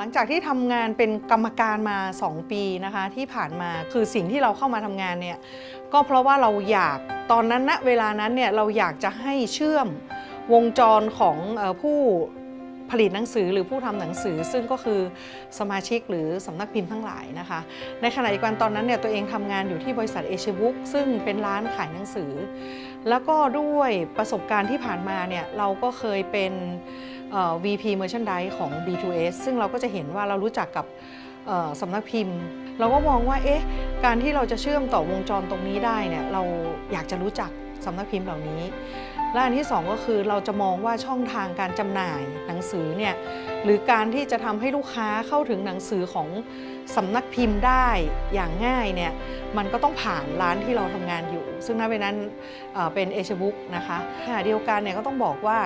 หลังจากที่ทำงานเป็นกรรมการมา 2 ปีนะคะที่ผ่านมาคือสิ่งที่เราเข้ามาทำงานเนี่ยก็เพราะว่าเราอยากตอนนั้นณเวลานั้นเนี่ยเราอยากจะให้เชื่อมวงจรของออผู้ผลิตหนังสือหรือผู้ทำหนังสือซึ่งก็คือสมาชิกหรือสำนักพิมพ์ทั้งหลายนะคะ ในขณะเดียวกันตอนนั้นเนี่ยตัวเองทำงานอยู่ที่บริษัทเอเชียบุ๊กซึ่งเป็นร้านขายหนังสือ แล้วก็ด้วยประสบการณ์ที่ผ่านมาเนี่ยเราก็เคยเป็น VP Merchandise ของ B2S ซึ่งเราก็จะเห็นว่าเรารู้จักกับสำนักพิมพ์ เราก็มองว่าเอ๊ะการที่เราจะเชื่อมต่อวงจรตรงนี้ได้เนี่ยเราอยากจะรู้จักสำนักพิมพ์เหล่านี้และอันที่สองก็คือเราจะมองว่าช่องทางการจำหน่ายหนังสือเนี่ยหรือการที่จะทำให้ลูกค้าเข้าถึงหนังสือของสำนักพิมพ์ได้อย่างง่ายเนี่ยมันก็ต้องผ่านร้านที่เราทำงานอยู่ ซึ่งณเวลานั้นเอ่อเป็นเอชบุ๊กนะคะขณะเดียวกันเนี่ยก็ต้องบอกว่า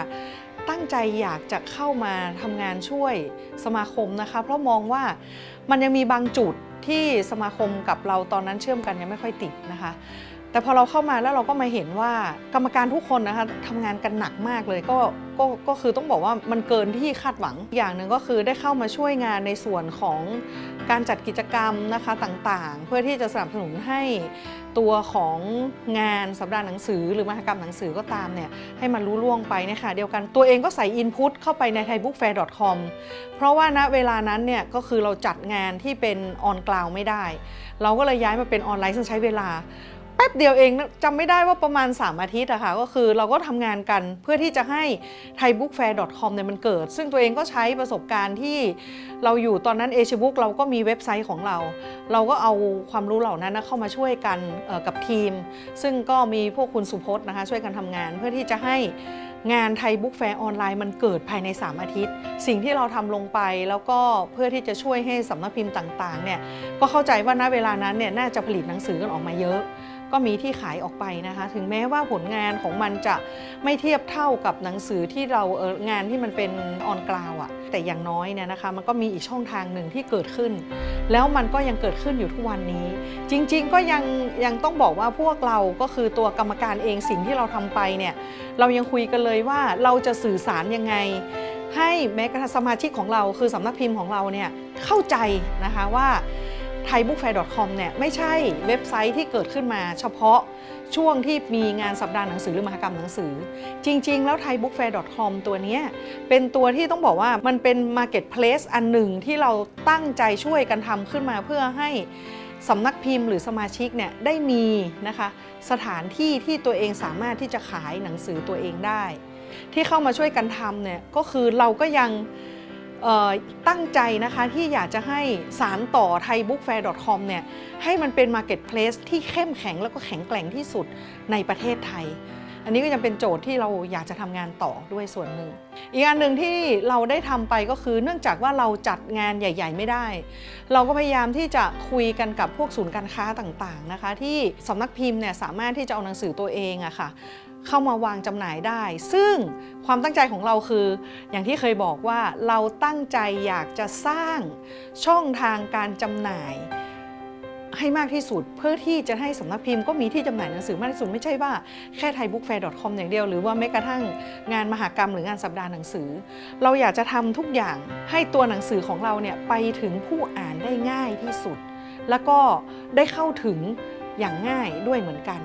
ตั้งใจอยากจะเข้ามาทำงานช่วยสมาคมนะคะ เพราะมองว่ามันยังมีบางจุดที่สมาคมกับเราตอนนั้นเชื่อมกันยังไม่ค่อยติดนะคะ แต่พอเราเข้ามาแล้วเราก็มาเห็นว่ากรรมการทุกคนนะคะทำงานกันหนักมากเลยก็ก็ก็คือต้องบอกว่ามันเกินที่คาดหวังอย่างหนึ่งก็คือได้เข้ามาช่วยงานในส่วนของการจัดกิจกรรมนะคะต่างๆ เพื่อที่จะสนับสนุนให้ตัวของงานสัปดาห์หนังสือ หรือมหกรรมหนังสือก็ตามเนี่ยให้มันรู้ล่วงไปนี่ยค่ะเดียวกันตัวเองก็ใส่อินพุตเข้าไปใน thaibookfair.com เพราะว่าณเวลานั้นเนี่ยก็คือเราจัดงานที่เป็นออนกลาวไม่ได้ เราก็เลยย้ายมาเป็นออนไลน์ซึ่งใช้เวลา แป๊บเดียวเองจำไม่ได้ว่าประมาณ 3 อาทิตย์อะค่ะก็คือเราก็ทำงานกันเพื่อที่จะให้ thaibookfair.com เนี่ยมันเกิด ซึ่งตัวเองก็ใช้ประสบการณ์ที่เราอยู่ตอนนั้น Asia Book เราก็มีเว็บไซต์ของเรา เราก็เอาความรู้เหล่านั้นนะเข้ามาช่วยกันกับทีม ซึ่งก็มีพวกคุณสุพจน์นะคะช่วยกันทำงานเพื่อที่จะให้งานไทยบุ๊กแฟร์ออนไลน์มันเกิดภายใน 3 อาทิตย์ สิ่งที่เราทำลงไปแล้วก็เพื่อที่จะช่วยให้สำนักพิมพ์ต่างๆเนี่ยก็เข้าใจว่าณเวลานั้นเนี่ยน่าจะผลิตหนังสือกันออกมาเยอะ ก็มีที่ขายออกไปนะคะ ถึงแม้ว่าผลงานของมันจะไม่เทียบเท่ากับหนังสือที่เราเอองานที่มันเป็นออนกราวอะแต่อย่างน้อยเนี่ยนะคะมันก็มีอีกช่องทางหนึ่งที่เกิดขึ้น แล้วมันก็ยังเกิดขึ้นอยู่ทุกวันนี้ จริง ๆ ก็ยังยังต้องบอกว่าพวกเราก็คือตัวกรรมการเองสิ่งที่เราทำไปเนี่ยเรายังคุยกันเลยว่าเราจะสื่อสารยังไงให้แม้กระทั่งสมาชิกของเราคือสำนักพิมพ์ของเราเนี่ยเข้าใจนะคะว่า thaibookfair.com เนี่ยไม่ใช่เว็บไซต์ที่เกิดขึ้นมา เฉพาะช่วงที่มีงานสัปดาห์หนังสือหรือมหกรรมหนังสือ จริง ๆ แล้ว thaibookfair.com ตัวนี้เป็นตัวที่ต้องบอกว่ามันเป็น marketplace อันหนึ่งที่เราตั้งใจช่วยกันทำขึ้นมาเพื่อให้สำนักพิมพ์หรือสมาชิกเนี่ยได้มีนะคะสถานที่ที่ตัวเองสามารถที่จะขายหนังสือตัวเองได้ ที่เข้ามาช่วยกันทำเนี่ยก็คือเราก็ยัง ตั้งใจนะคะที่อยากจะให้สารต่อ thaibookfair.com เนี่ยให้มันเป็น marketplace ที่เข้มแข็งแล้วก็แข็งแกร่งที่สุดในประเทศไทย อันนี้ก็ยังเป็นโจทย์ที่เราอยากจะทำงานต่อด้วยส่วนหนึ่ง อีกอันหนึ่งที่เราได้ทำไปก็คือเนื่องจากว่าเราจัดงานใหญ่ ๆ ไม่ได้ เราก็พยายามที่จะคุยกันกับพวกศูนย์การค้าต่างๆนะคะ ที่สำนักพิมพ์เนี่ยสามารถที่จะเอาหนังสือตัวเองอะค่ะ เข้ามาวางจำหน่ายได้ ซึ่งความตั้งใจของเราคือ อย่างที่เคยบอกว่าเราตั้งใจอยากจะสร้างช่องทางการจำหน่าย ให้มากที่สุดเพื่อที่จะให้สำนักพิมพ์ก็มีที่จำหน่ายหนังสือมากที่สุดไม่ใช่ว่าแค่ thaibookfair.com อย่างเดียว หรือว่าแม้กระทั่งงานมหากรรมหรืองานสัปดาห์หนังสือ เราอยากจะทำทุกอย่างให้ตัวหนังสือของเราเนี่ยไปถึงผู้อ่านได้ง่ายที่สุด แล้วก็ได้เข้าถึงอย่างง่ายด้วยเหมือนกัน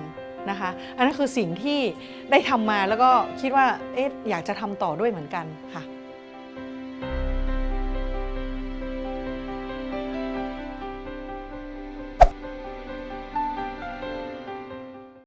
นะคะ อันนั้นคือสิ่งที่ได้ทำมาแล้วก็คิดว่าเอ๊ะอยากจะทำต่อด้วยเหมือนกันค่ะ